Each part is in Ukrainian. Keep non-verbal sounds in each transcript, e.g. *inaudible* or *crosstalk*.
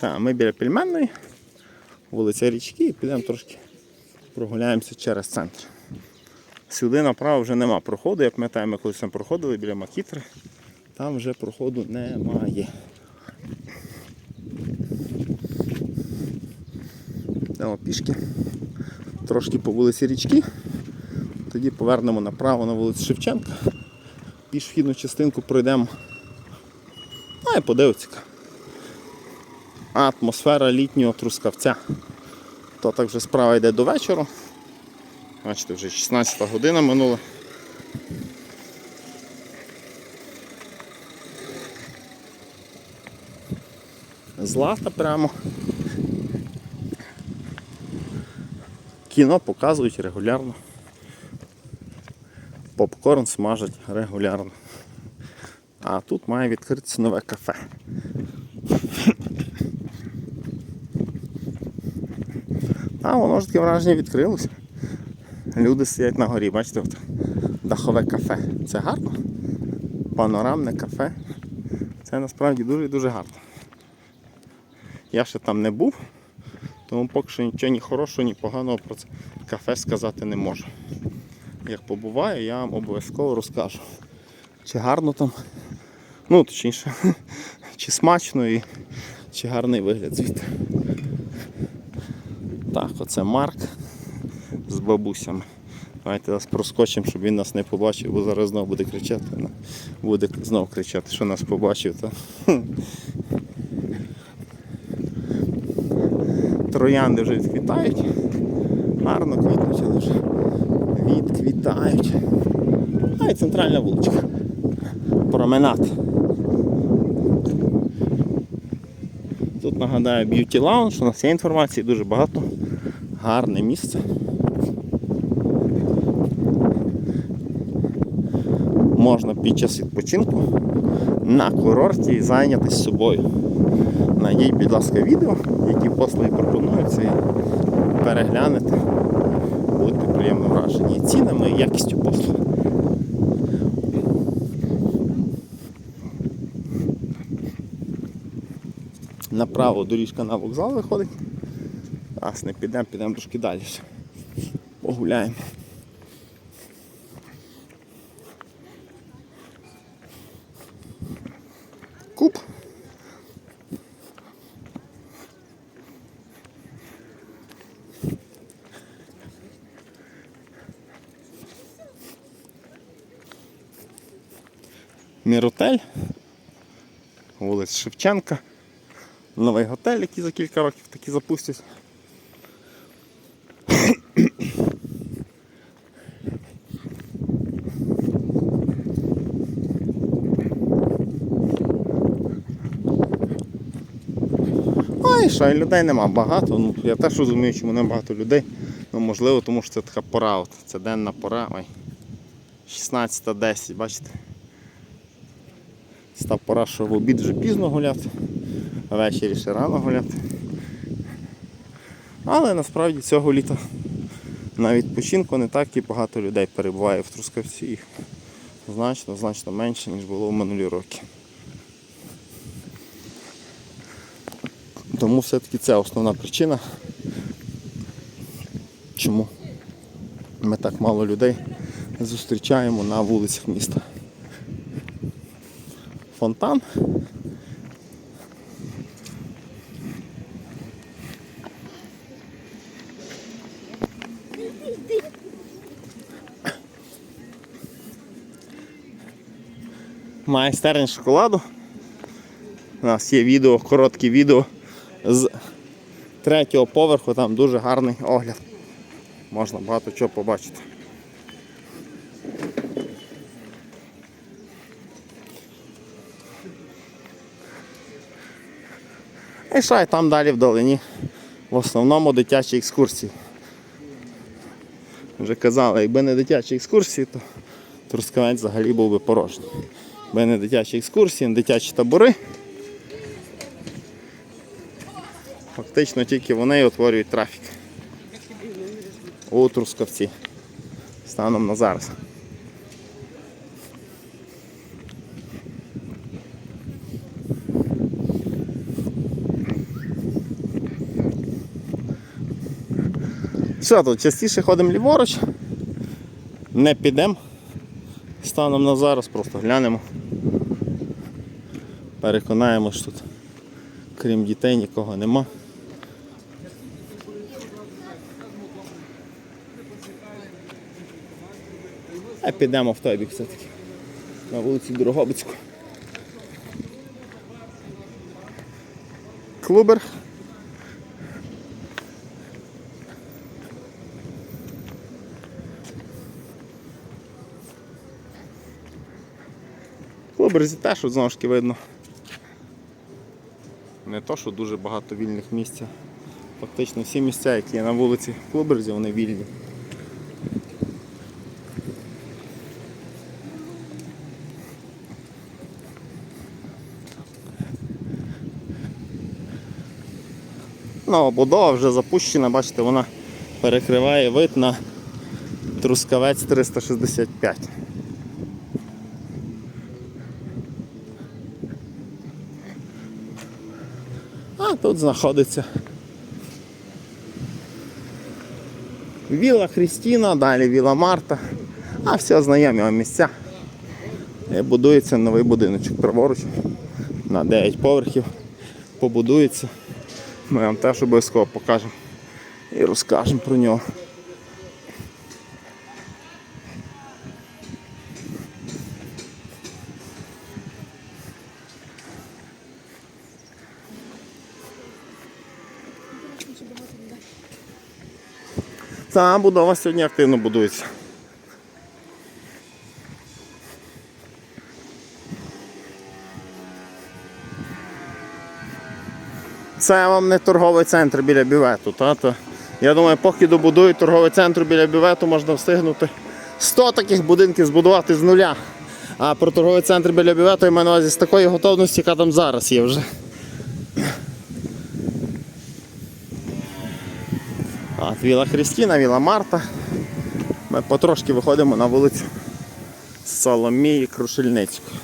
Так, ми біля пельменної, вулиця Річки і підемо трошки прогуляємося через центр. Сюди направо вже нема проходу, як пам'ятаю, ми колись там проходили біля Макітри, там вже проходу немає. Йдемо пішки. Трошки по вулиці Річки. Тоді повернемо направо на вулицю Шевченка. Пішохідну частинку пройдемо. А і подивиться. Атмосфера літнього трускавця. То так вже справа йде до вечора. Бачите, вже 16 година минула. Злата прямо. Кіно показують регулярно. Попкорн смажать регулярно. А тут має відкритися нове кафе. А воно ж таке враження відкрилося. Люди сидять на горі, бачите, от дахове кафе. Це гарно. Панорамне кафе. Це насправді дуже і дуже гарно. Я ще там не був, тому поки що нічого ні хорошого, ні поганого про це кафе сказати не можу. Як побуваю, я вам обов'язково розкажу. Чи гарно там, ну точніше, *laughs* чи смачно і чи гарний вигляд звідти. Так, оце Марк з бабусями. Давайте нас проскочимо, щоб він нас не побачив, бо зараз знову буде кричати. ну, Буде знову кричати, що нас побачив. То... Троянди вже відквітають. Гарно квітнуть, але вже відквітають. А і центральна вуличка. Променад. Тут нагадаю Beauty Lounge, у нас є інформації дуже багато. Гарне місце. Можна під час відпочинку на курорті зайнятися собою. Найдіть, будь ласка, відео, які послуги пропонуються, і переглянете. Будете приємно вражені цінами, і якістю послуг. Направо доріжка на вокзал виходить. Раз не підемо, підемо трошки далі. Погуляємо. Куб. Міротель. Вулиця Шевченка. Новий готель, який за кілька років таки запустять. А що, людей нема багато. Ну, я теж розумію, чому нема багато людей. Ну, можливо, тому що це така пора. От. Це денна пора. Ой. 16.10, бачите? Це пора, що в обід вже пізно гуляти, а ввечері ще рано гуляти. Але насправді цього літа на відпочинку не так і багато людей перебуває в Трускавці. Їх значно, значно менше, ніж було в минулі роки. Тому все-таки це основна причина, чому ми так мало людей зустрічаємо на вулицях міста. Фонтан. Майстерня шоколаду. У нас є відео, коротке відео з третього поверху, там дуже гарний огляд. Можна багато чого побачити. І і там далі вдалині. В основному дитячі екскурсії. Вже казали, якби не дитячі екскурсії, то Трускавець взагалі був би порожній. Якби не дитячі екскурсії, не дитячі табори. Фактично тільки вони утворюють трафік. У Станом на зараз. Все, тут частіше ходимо ліворуч, не підемо станом на зараз, просто глянемо. Переконаємось, що тут крім дітей нікого нема. А підемо в той бік все-таки. На вулиці Дорогобицьку. Клубер. Клубер теж знову ж таки видно. Не то, що дуже багато вільних місць. Фактично всі місця, які є на вулиці Клуберзі, вони вільні. Новобудова вже запущена, бачите, вона перекриває вид на Трускавець 365. А тут знаходиться Віла Христіна, далі Віла Марта, а все знайомі вам місця. І будується новий будиночок праворуч на 9 поверхів. Побудується. Ми вам теж обов'язково покажемо і розкажемо про нього. Та будова сьогодні активно будується. Це вам не торговий центр біля бювету. Та? То, я думаю, поки добудують торговий центр біля бювету, можна встигнути 100 таких будинків збудувати з нуля. А про торговий центр біля бювету я маю на увазі з такої готовності, яка там зараз є вже. От, Віла Христіна, Віла Марта. Ми потрошки виходимо на вулицю Соломії Крушельницької.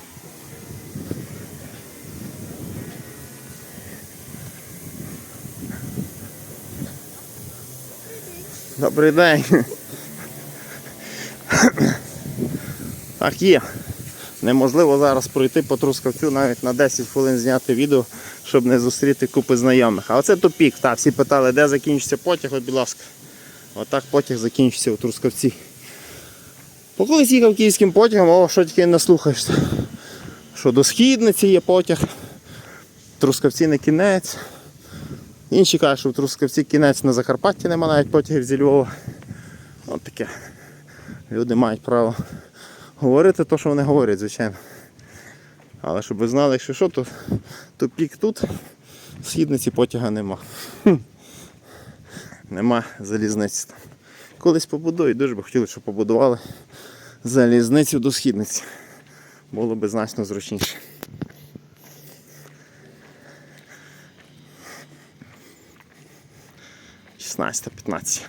Добрий день. Так є. Неможливо зараз пройти по Трускавцю навіть на 10 хвилин зняти відео, щоб не зустріти купи знайомих. А оце тупік. Та, всі питали, де закінчиться потяг, от, будь ласка. Отак потяг закінчиться у Трускавці. Бо колись їхав київським потягом, о, що тільки не слухаєшся. Що до східниці є потяг, Трускавці не кінець. Інші кажуть, що в Трускавці кінець на Закарпатті нема навіть потягів зі Львова. От таке. Люди мають право говорити те, що вони говорять, звичайно. Але щоб ви знали, якщо що, то тупік тут, в східниці потяга нема. Нема залізниці там. Колись побудують, дуже би хотіли, щоб побудували залізницю до східниці. Було би значно зручніше. Шістнадцята, 15.